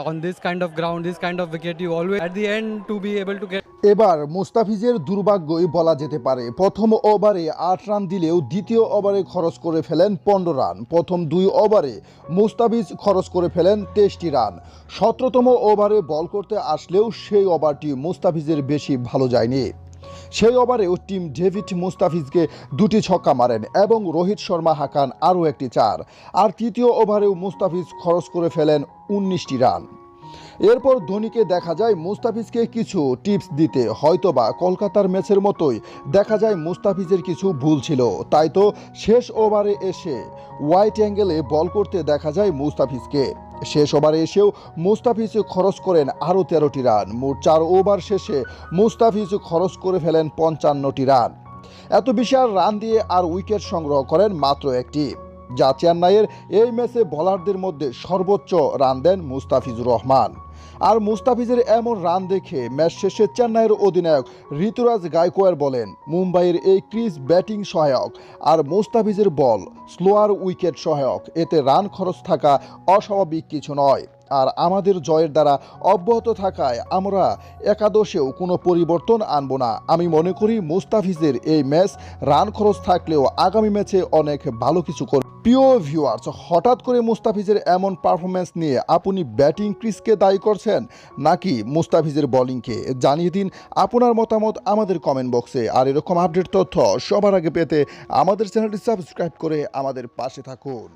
on this kind of ground, this kind of wicket, you always at the end to be able to get এবার মুস্তাফিজের দুর্ভাগ্যই বলা যেতে পারে। প্রথম ওভারে আট রান দিলেও দ্বিতীয় ওভারে খরচ করে ফেলেন পনেরো রান। প্রথম দুই ওভারে মুস্তাফিজ খরচ করে ফেলেন তেইশটি রান। সতেরোতম ওভারে বল করতে আসলেও সেই ওভারটি মুস্তাফিজের বেশি ভালো যায়নি। সেই ওভারেও টিম ডেভিড মুস্তাফিজকে দুটি ছক্কা মারেন এবং রোহিত শর্মা হাঁকান আরও একটি চার। আর তৃতীয় ওভারেও মুস্তাফিজ খরচ করে ফেলেন উনিশটি রান। এরপর ধোনিকে দেখা যায় মুস্তাফিজকে কিছু টিপস দিতে। হয়তোবা কলকাতার ম্যাচের মতোই দেখা যায় মুস্তাফিজের কিছু ভুল ছিল। তাই তো শেষ ওভারে এসে হোয়াইট অ্যাঙ্গেলে বল করতে দেখা যায় মুস্তাফিজকে। শেষ ওভারে এসেও মুস্তাফিজ খরচ করেন আরও তেরোটি রান। মোট চার ওভার শেষে মুস্তাফিজ খরচ করে ফেলেন পঞ্চান্নটি রান। এত বিশাল রান দিয়ে আর উইকেট সংগ্রহ করেন মাত্র একটি। যা চেন্নাইয়ের এই ম্যাচে বোলারদের মধ্যে সর্বোচ্চ রান দেন মুস্তাফিজুর রহমান। আর মুস্তাফিজের এমন রান দেখে ম্যাচ শেষে চেন্নাইয়ের অধিনায়ক ঋতুরাজ গায়কোয়ার বলেন, মুম্বাইয়ের এই ক্রিজ ব্যাটিং সহায়ক আর মুস্তাফিজের বল স্লোয়ার উইকেট সহায়ক। এতে রান খরচ থাকা অস্বাভাবিক কিছু নয়। আর আমাদের জয়ের দ্বারা অব্যাহত থাকায় আমরা একাদশেও কোনো পরিবর্তন আনব না। আমি মনে করি মুস্তাফিজের এই ম্যাচ রান খরচ থাকলেও আগামী ম্যাচে অনেক ভালো কিছু করবে। প্রিয় ভিউয়ার্স হঠাৎ করে মুস্তাফিজের এমন পারফরমেন্স নিয়ে আপনি ব্যাটিং ক্রিজকে দায়ী করছেন নাকি মুস্তাফিজের বোলিংকে জানিয়ে দিন আপনার মতামত আমাদের কমেন্ট বক্সে আর এরকম আপডেট তথ্য সবার আগে পেতে আমাদের চ্যানেলটি সাবস্ক্রাইব করে আমাদের পাশে থাকুন।